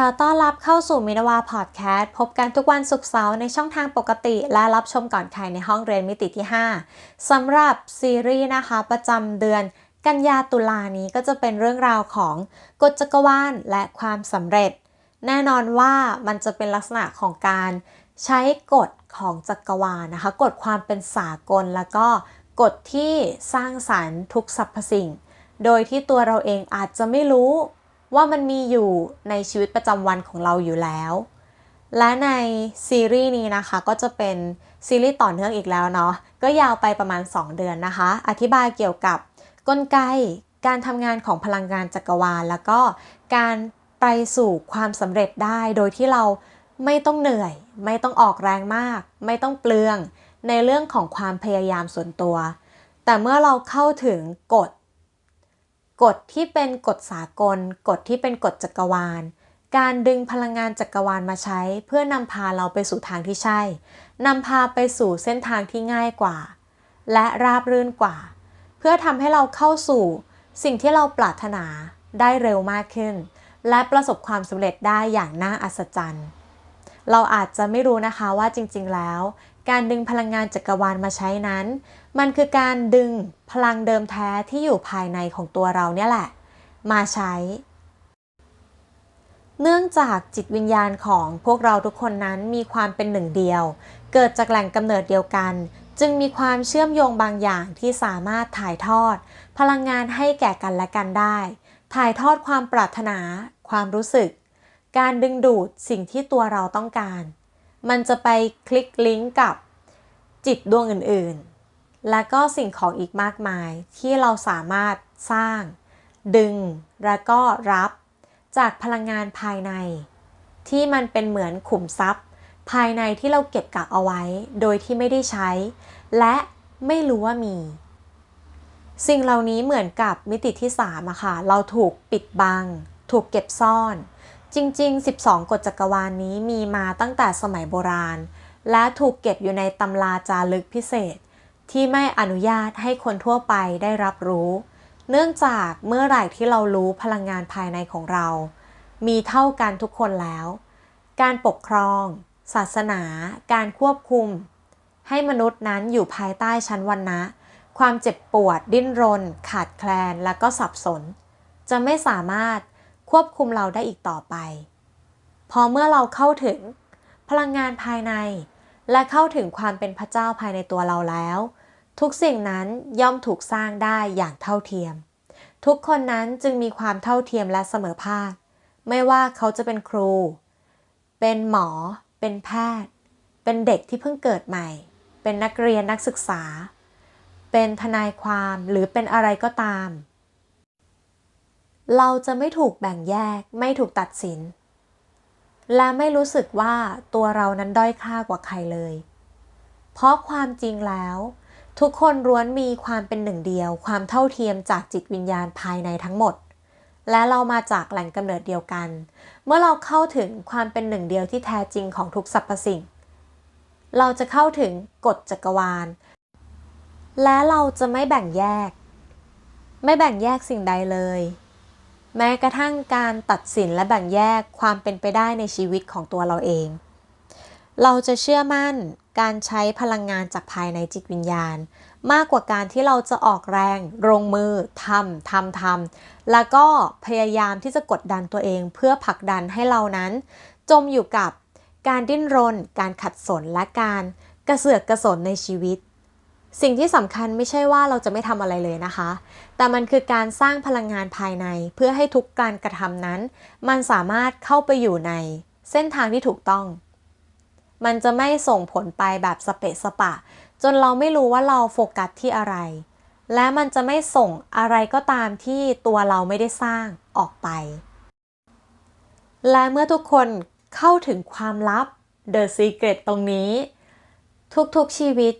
ขอต้อนรับเข้าสู่มินวาพอดแคสต์พบกันทุกวันศุกร์เสาร์ในช่องทางปกติ และรับชมก่อนใครในห้องเรียนมิติที่ 5สำหรับซีรีส์นะคะ ประจำเดือนกันยาตุลานี้ก็จะเป็นเรื่องราวของกฎจักรวาลและความสำเร็จ แน่นอนว่ามันจะเป็นลักษณะของการใช้กฎของจักรวาลนะคะกฎความเป็นสากลแล้วก็กฎที่สร้างสรรค์ทุกสรรพสิ่ง โดยที่ตัวเราเองอาจจะไม่รู้ ว่ามันมีอยู่ในชีวิตประจำวันของเราอยู่แล้ว และในซีรีส์นี้นะคะก็จะเป็นซีรีส์ต่อเนื่องอีกแล้วเนาะก็ยาวไปประมาณ 2 เดือนนะคะ อธิบายเกี่ยวกับกลไกการทำงานของพลังงานจักรวาล แล้วก็การไปสู่ความสำเร็จได้โดยที่เราไม่ต้องเหนื่อย ไม่ต้องออกแรงมาก ไม่ต้องเปลืองในเรื่องของความพยายามส่วนตัว แต่เมื่อเราเข้าถึงกฎ กฎที่เป็นกฎสากล กฎที่เป็นกฎจักรวาล การดึงพลังงานจักรวาลมาใช้ เพื่อนำพาเราไปสู่ทางที่ใช่ นำพาไปสู่เส้นทางที่ง่ายกว่า และราบรื่นกว่า เพื่อทำให้เราเข้าสู่ สิ่งที่เราปรารถนาได้เร็วมากขึ้น และประสบความสำเร็จได้อย่างน่าอัศจรรย์ เราอาจจะไม่รู้นะคะว่าจริงๆแล้ว การดึงพลังงานจักรวาลมาใช้นั้น มันคือการดึงพลังเดิมแท้ที่อยู่ภายในของตัวเราเนี่ยแหละ มาใช้ เนื่องจากจิตวิญญาณของพวกเราทุกคนนั้นมีความเป็นหนึ่งเดียว เกิดจากแหล่งกำเนิดเดียวกัน จึงมีความเชื่อมโยงบางอย่างที่สามารถถ่ายทอด พลังงานให้แก่กันและกันได้ ถ่ายทอดความปรารถนา ความรู้สึก การดึงดูดสิ่งที่ตัวเราต้องการ มันจะไปคลิกลิงก์กับจิตดวงอื่นๆ และก็สิ่งของอีกมากมายที่เราสามารถสร้าง ดึงและก็รับจากพลังงานภายใน ที่มันเป็นเหมือนขุมทรัพย์ ภายในที่เราเก็บกักเอาไว้ โดยที่ไม่ได้ใช้ และไม่รู้ว่ามี สิ่งเหล่านี้เหมือนกับมิติที่3อะค่ะ เราถูกปิดบัง ถูกเก็บซ่อน จริง ๆ 12 กฎจักรวาลนนี้มีมาตั้งแต่สมัยโบราณ และถูกเก็บอยู่ในตำราจารึกพิเศษ ที่ไม่อนุญาตให้คนทั่วไปได้รับรู้ เนื่องจากเมื่อไหร่ที่เรารู้พลังงานภายในของเรา มีเท่ากันทุกคนแล้ว การปกครอง ศาสนา การควบคุม ให้มนุษย์นั้นอยู่ภายใต้ชั้นวรรณะความเจ็บปวด ดิ้นรน ขาดแคลน และก็สับสน จะไม่สามารถ ควบคุมเราได้อีกต่อไป พอเมื่อเราเข้าถึงพลังงานภายใน และเข้าถึงความเป็นพระเจ้าภายในตัวเราแล้ว ทุกสิ่งนั้นย่อมถูกสร้างได้อย่างเท่าเทียม ทุกคนนั้นจึงมีความเท่าเทียมและเสมอภาค ไม่ว่าเขาจะเป็นครู เป็นหมอ เป็นแพทย์ เป็นเด็กที่เพิ่งเกิดใหม่ เป็นนักเรียนนักศึกษา เป็นทนายความหรือเป็นอะไรก็ตาม เราจะไม่ถูกแบ่งแยก ไม่ถูกตัดสิน และไม่รู้สึกว่าตัวเรานั้นด้อยค่ากว่าใครเลย เพราะความจริงแล้ว ทุกคนร้วนมีความเป็นหนึ่งเดียว ความเท่าเทียมจากจิตวิญญาณภายในทั้งหมด และเรามาจากแหล่งกำเนิดเดียวกัน เมื่อเราเข้าถึงความเป็นหนึ่งเดียวที่แท้จริงของทุกสรรพสิ่ง เราจะเข้าถึงกฎจักรวาล และเราจะไม่แบ่งแยก ไม่แบ่งแยกสิ่งใดเลย แม้กระทั่งการตัดสินและแบ่งแยกความเป็นไปได้ในชีวิตของตัวเราเอง เราจะเชื่อมั่นการใช้พลังงานจากภายในจิตวิญญาณ มากกว่าการที่เราจะออกแรงลงมือทำทำทำแล้วก็พยายามที่จะกดดันตัวเองเพื่อผลักดันให้เรานั้น จมอยู่กับการดิ้นรน การขัดสนและการกระเสือกกระสนในชีวิต สิ่งที่สำคัญไม่ใช่ว่าเราจะไม่ทำอะไรเลยนะคะ แต่มันคือการสร้างพลังงานภายในเพื่อให้ทุกการกระทำนั้น มันสามารถเข้าไปอยู่ในเส้นทางที่ถูกต้อง มันจะไม่ส่งผลไปแบบสเปะสปะ จนเราไม่รู้ว่าเราโฟกัสที่อะไร และมันจะไม่ส่งอะไรก็ตามที่ตัวเราไม่ได้สร้างออกไป และเมื่อทุกคนเข้าถึงความลับ The Secret ตรงนี้ ทุกๆชีวิต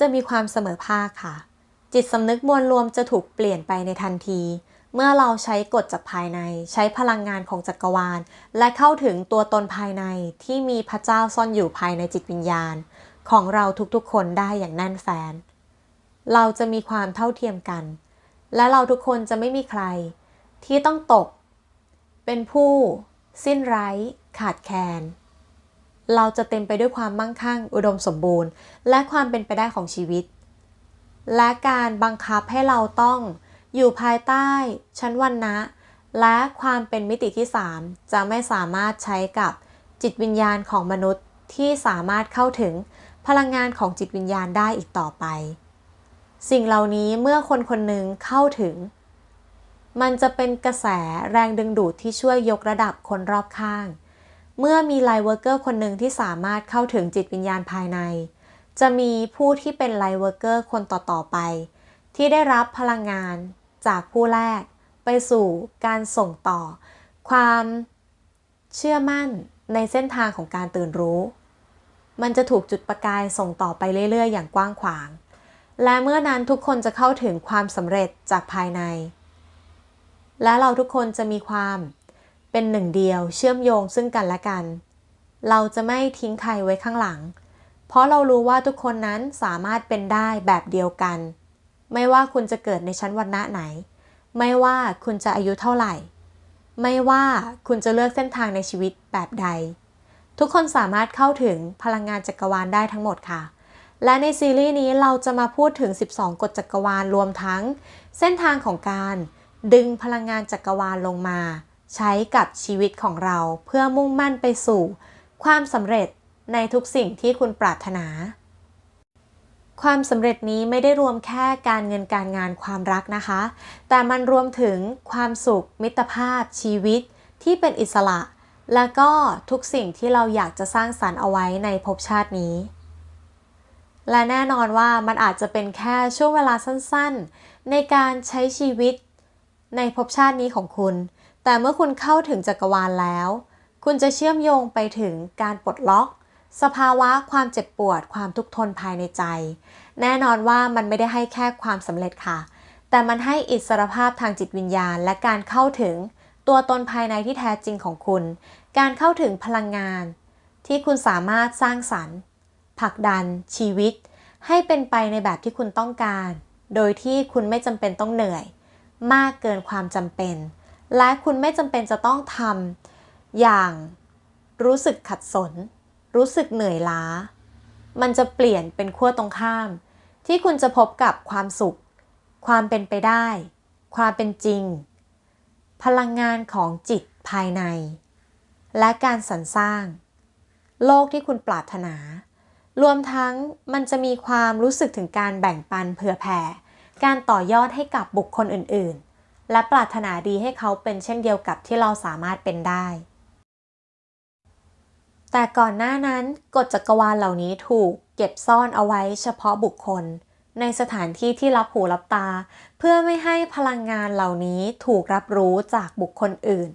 จะมีความเสมอภาคค่ะ จิตสำนึกมวลรวมจะถูกเปลี่ยนไปในทันที เมื่อเราใช้กฎจากภายใน ใช้พลังงานของจักรวาล และเข้าถึงตัวตนภายในที่มีพระเจ้าซ่อนอยู่ภายในจิตวิญญาณ ของเราทุกๆคนได้อย่างแน่นแฟน เราจะมีความเท่าเทียมกัน และเราทุกคนจะไม่มีใคร ที่ต้องตก เป็นผู้ สิ้นไร้ ขาดแคลน เราจะเต็มไปด้วยความมั่งคั่ง อุดมสมบูรณ์ และความเป็นไปได้ของชีวิต และการบังคับให้เราต้องอยู่ภายใต้ชั้นวันนะ และความเป็นมิติที่ 3 จะไม่สามารถใช้กับจิตวิญญาณของมนุษย์ที่สามารถเข้าถึงพลังงานของจิตวิญญาณได้อีกต่อไป สิ่งเหล่านี้เมื่อคนคนหนึ่งเข้าถึง มันจะเป็นกระแสแรงดึงดูดที่ช่วยยกระดับคนรอบข้าง เมื่อมีไลเวิร์กเกอร์คนหนึ่งที่สามารถเข้าถึงจิตวิญญาณภายใน จะมีผู้ที่เป็นไลเวิร์กเกอร์คนต่อๆไป ที่ได้รับพลังงานจากผู้แรก ไปสู่การส่งต่อ ความเชื่อมั่นในเส้นทางของการตื่นรู้ มันจะถูกจุดประกายส่งต่อไปเรื่อยๆ อย่างกว้างขวาง และเมื่อนั้นทุกคนจะเข้าถึงความสำเร็จจากภายใน และเราทุกคนจะมีความ เป็นหนึ่งเดียวเชื่อมโยงซึ่งกันและกัน เราจะไม่ทิ้งใครไว้ข้างหลัง เพราะเรารู้ว่าทุกคนนั้นสามารถเป็นได้แบบเดียวกัน ไม่ว่าคุณจะเกิดในชั้นวรรณะไหน ไม่ว่าคุณจะอายุเท่าไหร่ ไม่ว่าคุณจะเลือกเส้นทางในชีวิตแบบใด ทุกคนสามารถเข้าถึงพลังงานจักรวาลได้ทั้งหมดค่ะ และในซีรีส์นี้เราจะมาพูดถึง 12 กฎจักรวาลรวมทั้ง เส้นทางของการดึงพลังงานจักรวาลลงมา ใช้กับชีวิตของเราเพื่อมุ่งมั่นไปสู่ ความสำเร็จในทุกสิ่งที่คุณปรารถนา ความสำเร็จนี้ไม่ได้รวมแค่การเงินการงานความรักนะคะ แต่มันรวมถึงความสุข มิตรภาพ ชีวิตที่เป็นอิสระ และก็ทุกสิ่งที่เราอยากจะสร้างสรรค์เอาไว้ในภพชาตินี้และแน่นอนว่ามันอาจจะเป็นแค่ช่วงเวลาสั้นๆ ในการใช้ชีวิตในภพชาตินี้ของคุณ แต่เมื่อคุณเข้าถึงจักรวาลแล้ว คุณจะเชื่อมโยงไปถึงการปลดล็อก สภาวะความเจ็บปวด ความทุกข์ทนภายในใจ แน่นอนว่ามันไม่ได้ให้แค่ความสำเร็จค่ะ แต่มันให้อิสรภาพทางจิตวิญญาณ และการเข้าถึงตัวตนภายในที่แท้จริงของคุณ การเข้าถึงพลังงาน ที่คุณสามารถสร้างสรรค์ผลักดัน ชีวิต ให้เป็นไปในแบบที่คุณต้องการ โดยที่คุณไม่จำเป็นต้องเหนื่อย มากเกินความจำเป็น และคุณไม่จำเป็นจะต้องทำอย่างรู้สึกขัดสน รู้สึกเหนื่อยล้า มันจะเปลี่ยนเป็นขั้วตรงข้าม ที่คุณจะพบกับความสุข ความเป็นไปได้ ความเป็นจริง พลังงานของจิตภายใน และการสรรสร้าง โลกที่คุณปรารถนา รวมทั้งมันจะมีความรู้สึกถึงการแบ่งปันเผื่อแผ่ การต่อยอดให้กับบุคคลอื่นๆ และปรารถนาดีให้เขาเป็นเช่นเดียวกับที่เราสามารถเป็นได้ แต่ก่อนหน้านั้นกฎจักรวาลเหล่านี้ถูกเก็บซ่อนเอาไว้เฉพาะบุคคล ในสถานที่ที่รับหูรับตา เพื่อไม่ให้พลังงานเหล่านี้ถูกรับรู้จากบุคคลอื่น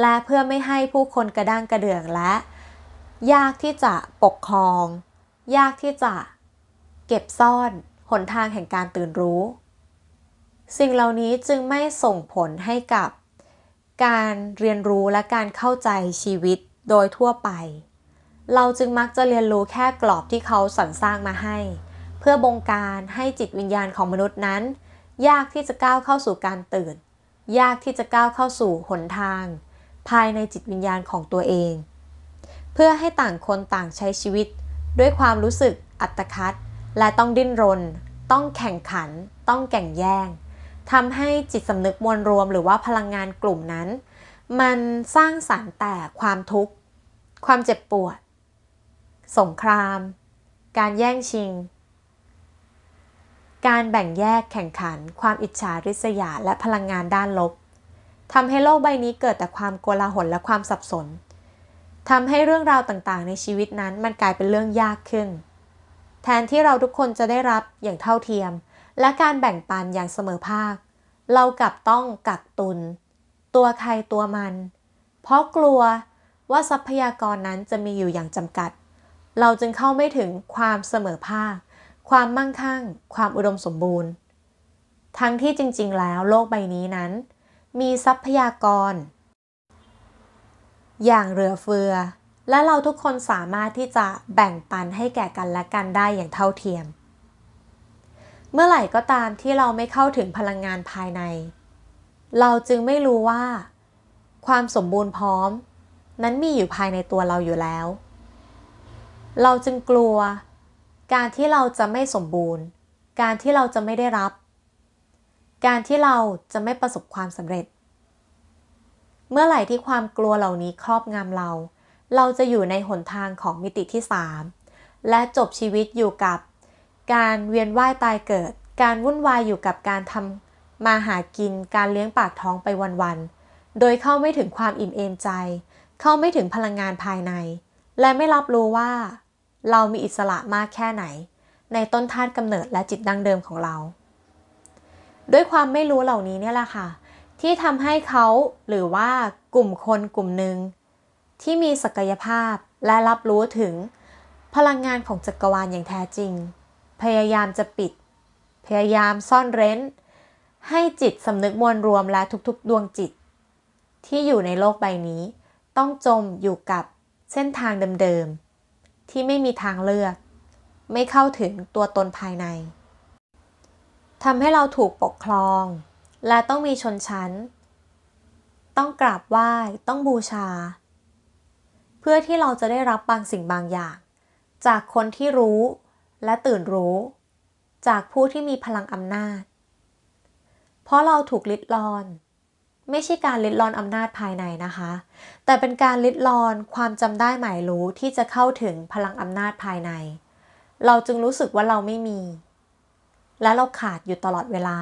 และเพื่อไม่ให้ผู้คนกระด้างกระเดื่องและ ยากที่จะปกครอง ยากที่จะเก็บซ่อนหนทางแห่งการตื่นรู้ สิ่งเหล่านี้จึงไม่ส่งผลให้กับ การเรียนรู้และการเข้าใจชีวิตโดยทั่วไป เราจึงมักจะเรียนรู้แค่กรอบที่เขาสรรสร้างมาให้ เพื่อบงการให้จิตวิญญาณของมนุษย์นั้น ยากที่จะก้าวเข้าสู่การตื่น ยากที่จะก้าวเข้าสู่หนทาง ภายในจิตวิญญาณของตัวเอง เพื่อให้ต่างคนต่างใช้ชีวิต ด้วยความรู้สึกอัตคัดและต้องดิ้นรน ต้องแข่งขัน ต้องแข่งแย่ง ทำให้จิตสำนึกมวลรวมหรือว่าพลังงานกลุ่มนั้น มันสร้างสรรค์แต่ความทุกข์ ความเจ็บปวด สงคราม การแย่งชิง การแบ่งแยกแข่งขัน ความอิจฉาริษยาและพลังงานด้านลบทำให้โลกใบนี้เกิดแต่ความโกลาหลและความสับสนทำให้เรื่องราวต่างๆ ในชีวิตนั้นมันกลายเป็นเรื่องยากขึ้น แทนที่เราทุกคนจะได้รับอย่างเท่าเทียม และการแบ่งปันอย่างเสมอภาค เรากลับต้องกักตุน ตัวใครตัวมัน เพราะกลัวว่าทรัพยากรนั้นจะมีอยู่อย่างจำกัด เราจึงเข้าไม่ถึงความเสมอภาค ความมั่งคั่ง ความอุดมสมบูรณ์ ทั้งที่จริง ๆ แล้วโลกใบนี้นั้น มีทรัพยากร อย่างเหลือเฟือ และเราทุกคนสามารถที่จะแบ่งปันให้แก่กันและกันได้อย่างเท่าเทียม เมื่อไหร่ก็ตามที่เราไม่เข้าถึงพลังงานภายใน เราจึงไม่รู้ว่า ความสมบูรณ์พร้อม นั้นมีอยู่ภายในตัวเราอยู่แล้ว เราจึงกลัว การที่เราจะไม่สมบูรณ์ การที่เราจะไม่ได้รับ การที่เราจะไม่ประสบความสำเร็จ เมื่อไหร่ที่ความกลัวเหล่านี้ครอบงำเรา เราจะอยู่ในหนทางของมิติที่ 3 และจบชีวิตอยู่กับ การเวียนว่ายตายเกิด การวุ่นวายอยู่กับการทำมาหากิน การเลี้ยงปากท้องไปวันๆ โดยเข้าไม่ถึงความอิ่มเอมใจ เข้าไม่ถึงพลังงานภายใน และไม่รับรู้ว่า เรามีอิสระมากแค่ไหน ในต้นธาตุกำเนิดและจิตดั้งเดิมของเรา ด้วยความไม่รู้เหล่านี้เนี่ยแหละค่ะ ที่ทำให้เขาหรือว่ากลุ่มคนกลุ่มหนึ่งที่มีศักยภาพและรับรู้ถึงพลังงานของจักรวาลอย่างแท้จริง พยายามจะปิด พยายามซ่อนเร้น ให้จิตสำนึกมวลรวมและทุกๆ ดวงจิต ที่อยู่ในโลกใบนี้ ต้องจมอยู่กับเส้นทางเดิมๆ ที่ไม่มีทางเลือก ไม่เข้าถึงตัวตนภายในทำให้เราถูกปกครอง และต้องมีชนชั้น ต้องกราบไหว้ต้องบูชา เพื่อที่เราจะได้รับบางสิ่งบางอย่าง จากคนที่รู้ และตื่นรู้ จากผู้ที่มีพลังอำนาจ เพราะเราถูกลิดรอน ไม่ใช่การลิดรอนอำนาจภายในนะคะ แต่เป็นการลิดรอนความจำได้หมายรู้ที่จะเข้าถึงพลังอำนาจภายใน เราจึงรู้สึกว่าเราไม่มี และเราขาดอยู่ตลอดเวลา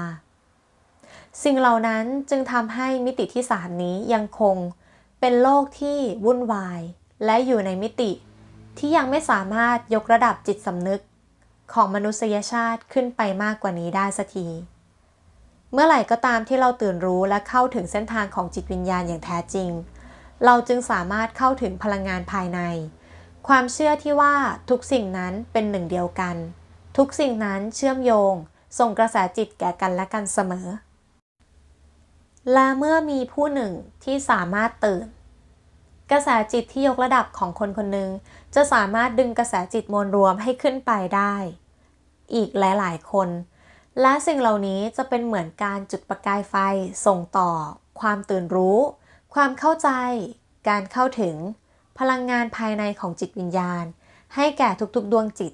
สิ่งเหล่านั้นจึงทำให้มิติที่สามนี้ยังคงเป็นโลกที่วุ่นวาย และอยู่ในมิติที่ยังไม่สามารถยกระดับจิตสำนึก ของมนุษยชาติขึ้นไปมากกว่านี้ได้สักที เมื่อไหร่ก็ตามที่เราตื่นรู้และเข้าถึงเส้นทางของจิตวิญญาณอย่างแท้จริง เราจึงสามารถเข้าถึงพลังงานภายใน ความเชื่อที่ว่าทุกสิ่งนั้นเป็นหนึ่งเดียวกัน ทุกสิ่งนั้นเชื่อมโยง ส่งกระแสจิตแก่กันและกันเสมอ และเมื่อมีผู้หนึ่งที่สามารถตื่น กระแสจิตที่ยกระดับของคนคนหนึ่ง จะสามารถดึงกระแสจิตมวลรวมให้ขึ้นไปได้ อีกหลาย ๆ คน และสิ่งเหล่านี้จะเป็นเหมือนการจุดประกายไฟส่งต่อ ความตื่นรู้ ความเข้าใจ การเข้าถึง พลังงานภายในของจิตวิญญาณ ให้แก่ทุกๆดวงจิต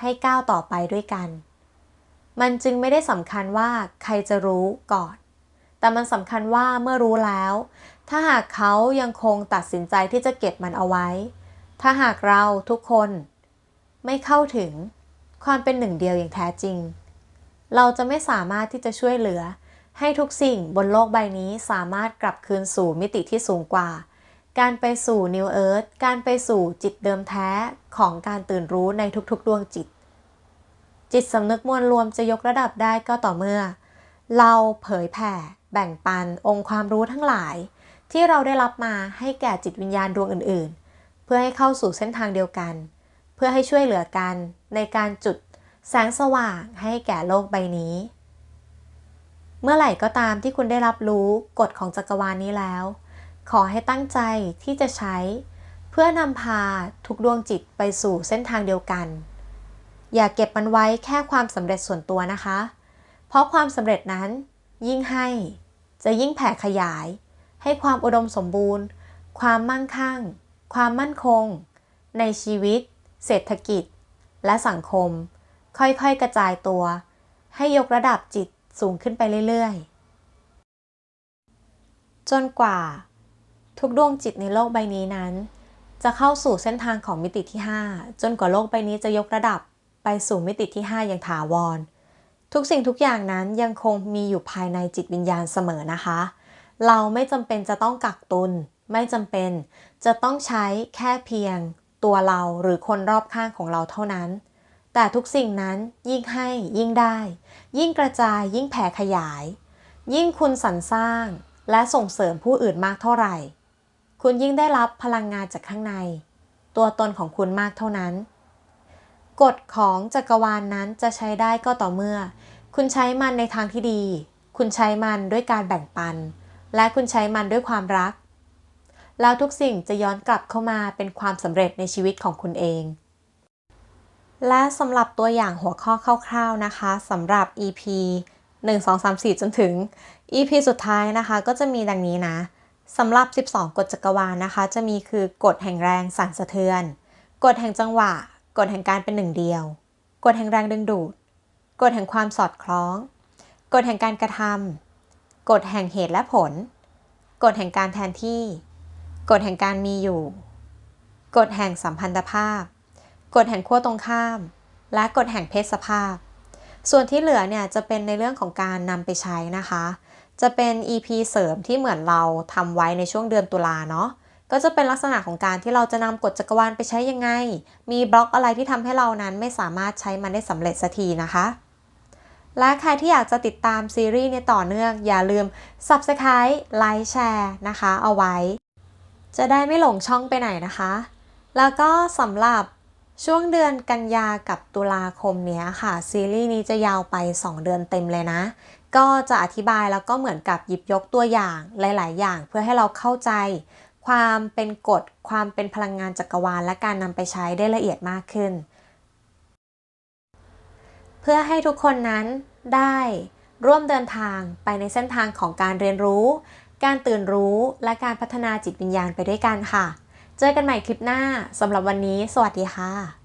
ให้ก้าวต่อไปด้วยกัน มันจึงไม่ได้สำคัญว่าใครจะรู้ก่อน แต่มันสำคัญว่าเมื่อรู้แล้ว ถ้าหากเขายังคงตัดสินใจที่จะเก็บมันเอาไว้ ถ้าหากเราทุกคนไม่เข้าถึงความเป็นหนึ่งเดียวอย่างแท้จริง เราจะไม่สามารถที่จะช่วยเหลือ ให้ทุกสิ่งบนโลกใบนี้สามารถกลับคืนสู่มิติที่สูงกว่า การไปสู่ New Earth การไปสู่จิตเดิมแท้ของการตื่นรู้ในทุกๆดวงจิต จิตสำนึกมวลรวมจะยกระดับได้ก็ต่อเมื่อ เราเผยแผ่ แบ่งปันองค์ความรู้ทั้งหลาย ที่เราได้รับมาให้แก่จิตวิญญาณดวงอื่นๆ เพื่อให้เข้าสู่เส้นทางเดียวกัน เพื่อให้ช่วยเหลือกันในการจุดแสงสว่างให้แก่โลกใบนี้ เมื่อไหร่ก็ตามที่คุณได้รับรู้กฎของจักรวาลนี้แล้ว ขอให้ตั้งใจที่จะใช้ เพื่อนำพาทุกดวงจิตไปสู่เส้นทางเดียวกัน อย่าเก็บมันไว้แค่ความสำเร็จส่วนตัวนะคะ เพราะความสำเร็จนั้นยิ่งให้จะยิ่งแผ่ขยาย ให้ความอุดมสมบูรณ์ ความมั่งคั่ง ความมั่นคง ในชีวิต เศรษฐกิจ และสังคม ค่อยๆ กระจายตัว ให้ยกระดับจิตสูงขึ้นไปเรื่อยๆ จนกว่า ทุกดวงจิตในโลกใบนี้นั้น จะเข้าสู่เส้นทางของมิติที่ 5 จนกว่าโลกใบนี้จะยกระดับไปสู่มิติที่ 5 อย่างถาวร ทุกสิ่งทุกอย่างนั้นยังคงมีอยู่ภายในจิตวิญญาณเสมอนะคะ เราไม่จำเป็นจะต้องกักตุน ไม่จำเป็น จะต้องใช้แค่เพียง ตัวเราหรือคนรอบข้างของเราเท่านั้น แต่ทุกสิ่งนั้นยิ่งให้ยิ่งได้ ยิ่งกระจายยิ่งแผ่ขยาย ยิ่งคุณสรรสร้างและส่งเสริมผู้อื่นมากเท่าไหร่ คุณยิ่งได้รับพลังงานจากข้างใน ตัวตนของคุณมากเท่านั้น กฎของจักรวาลนนั้นจะใช้ได้ก็ต่อเมื่อ คุณใช้มันในทางที่ดี คุณใช้มันด้วยการแบ่งปัน และคุณใช้มันด้วยความรัก แล้วทุกสิ่งจะย้อนกลับเข้ามาเป็นความสำเร็จในชีวิตของคุณเอง และสำหรับตัวอย่างหัวข้อคร่าวๆนะคะสำหรับ EP 1 2 3 4 จนถึง EP สุดท้ายนะคะ ก็จะมีดังนี้นะสำหรับ 12 กฎจักรวาลนะคะ จะมีคือกฎแห่งแรงสั่นสะเทือน กฎแห่งจังหวะ กฎแห่งการเป็นหนึ่งเดียว กฎแห่งแรงดึงดูด กฎแห่งความสอดคล้อง กฎแห่งการกระทำกฎแห่งเหตุและผล กฎแห่งการแทนที่ กฎแห่งการมีอยู่ กฎแห่งสัมพันธภาพ กฎแห่งขั้วตรงข้าม และกฎแห่งเพศสภาพ ส่วนที่เหลือเนี่ยจะเป็นในเรื่องของการนำไปใช้นะคะ จะเป็น EP เสริมที่เหมือนเราทำไว้ในช่วงเดือนตุลาเนาะก็จะเป็นลักษณะของการที่เราจะนำกฎจักรวาลไปใช้ยังไง มีบล็อกอะไรที่ทำให้เรานั้นไม่สามารถใช้มันได้สำเร็จสักทีนะคะและใครที่อยากจะติดตามซีรีส์ในต่อเนื่อง อย่าลืม Subscribe ไลค์แชร์นะคะ เอาไว้ จะได้ไม่หลงช่องไปไหนนะคะ แล้วก็สำหรับช่วงเดือนกันยากับตุลาคมเนี้ยค่ะ ซีรีส์นี้จะยาวไป 2 เดือนเต็มเลยนะ ก็จะอธิบายแล้วก็เหมือนกับหยิบยกตัวอย่างหลาย ๆ อย่างเพื่อให้เราเข้าใจ ความเป็นกฎ ความเป็นพลังงานจักรวาล และการนำไปใช้ได้ละเอียดมากขึ้น เพื่อให้ทุกคนนั้นได้ร่วมเดินทางไปในเส้นทางของการเรียนรู้ การตื่นรู้และการพัฒนาจิตวิญญาณไปด้วยกันค่ะ เจอกันใหม่คลิปหน้าสำหรับวันนี้ สวัสดีค่ะ